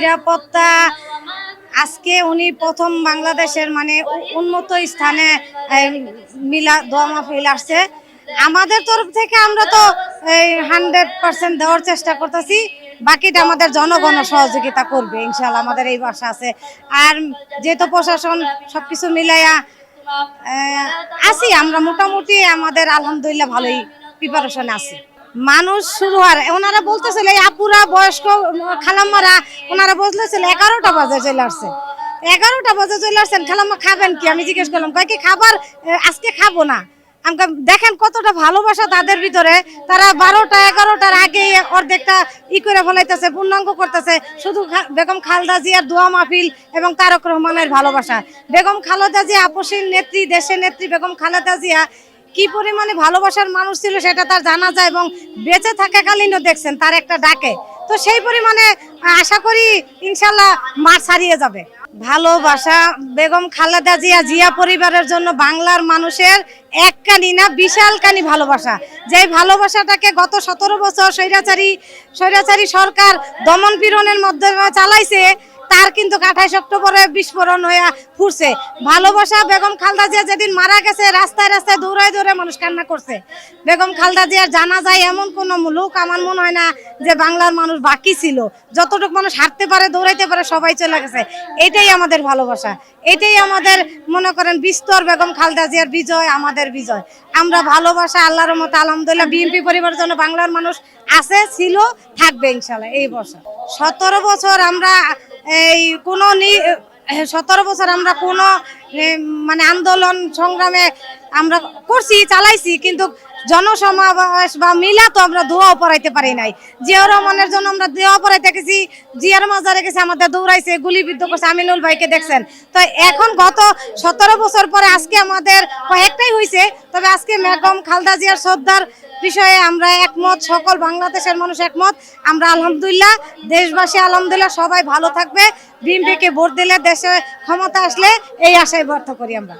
নিরাপত্তা। আজকে উনি প্রথম বাংলাদেশের মানে উন্নত স্থানে মিলা, দোয়া মাহফিল আসছে। আমাদের তরফ থেকে আমরা তো হান্ড্রেড পার্সেন্ট দেওয়ার চেষ্টা করতেছি। বাকিটা আমাদের জনগণ সহযোগিতা করবে ইনশাল্লাহ আমাদের এই বাসা আছে। আর যেহেতু প্রশাসন সবকিছু মিলাইয়া আছি, আমরা মোটামুটি আমাদের আলহামদুলিল্লাহ ভালোই প্রিপারেশন আছি। মানুষ শুরু হয় ওনারা বলতেছিল আপুরা বয়স্ক খালাম্মারা, ওনারা বলতেছিল, এগারোটা বাজে চলে আসছে। এগারোটা বাজে চলে আসছেন, খালাম্মা, খাবেন কি? আমি জিজ্ঞেস করলাম, কয় কি খাবার আজকে খাব না? আমাকে দেখেন কতটা ভালোবাসা তাদের ভিতরে, তারা বারোটা, এগারোটার আগে অর্ধেকটা ই করে ফেলাইতেছে, পূর্ণাঙ্গ করতেছে, শুধু বেগম খালদা জিয়ার দোয়া মাহফিল এবং তারক রহমানের ভালোবাসা। বেগম খালেদা জিয়া আপসীর নেত্রী, দেশের নেত্রী বেগম খালেদা জিয়া কি পরিমাণে ভালোবাসার মানুষ ছিল সেটা তার জানা যায় এবং বেঁচে থাকাকালীনও দেখছেন তার একটা ডাকে। তো সেই পরিমাণে আশা করি ইনশাল্লাহ মার ছাড়িয়ে যাবে। ভালোবাসা, বেগম খালেদা জিয়া জিয়া পরিবারের জন্য বাংলার মানুষের এক কানি না বিশাল কানি ভালোবাসা। যে ভালোবাসাটাকে গত সতেরো বছর স্বৈরাচারী স্বৈরাচারী সরকার দমন পীড়নের মাধ্যমে চালাইছে তার কিন্তু আঠাইশ অক্টোবরে বিস্ফোরণ হয়ে ফুটছে ভালোবাসা বেগম খালদা জিয়া যেদিন মারা গেছে, রাস্তায় রাস্তায় দৌড়ায় দৌড়ে মানুষ কান্না করছে। বেগম খালদা জিয়ার জানা যায় এমন কোনো লোক আমার মনে হয় না যে বাংলার মানুষ বাকি ছিল। যতটুকু মানুষ হাঁটতে পারে, দৌড়াইতে পারে, সবাই চলে গেছে। এটাই আমাদের ভালোবাসা। এটাই আমাদের, মনে করেন, বিস্তর বেগম খালদা জিয়ার বিজয়, আমাদের বিজয়। আমরা ভালোবাসা, আল্লাহর মতো আলহামদুলিল্লাহ, বিএনপি পরিবারের জন্য বাংলার মানুষ আছে, ছিল, থাকবে ইনশাল্লাহ এই বছর। সতেরো বছর আমরা এই কোনো সতেরো বছর আমরা কোনো মানে আন্দোলন সংগ্রামে আমরা করছি, চালাইছি, কিন্তু জনসমাবেশ বা মিলা তো আমরা দোয়াও পড়াইতে পারি নাই। জিয়াউর রহমানের জন্য আমরা দোয়া পড়াইতে গেছি, জিয়ার মাজারে গেছে, আমাদের দৌড়াইছে, গুলিবিদ্ধ করছে, আমিনুল ভাইকে দেখছেন। তো এখন গত সতেরো বছর পরে আজকে আমাদের কয়েকটাই হয়েছে তবে আজকে বেগম খালদা জিয়ার শ্রদ্ধার বিষয়ে আমরা একমত, সকল বাংলাদেশের মানুষ একমত। আমরা আলহামদুলিল্লাহ, দেশবাসী আলহামদুলিল্লাহ সবাই ভালো থাকবে। বিএনপিকে ভোট দিলে দেশে ক্ষমতা আসলে এই আশায় ব্যর্থ করি আমরা।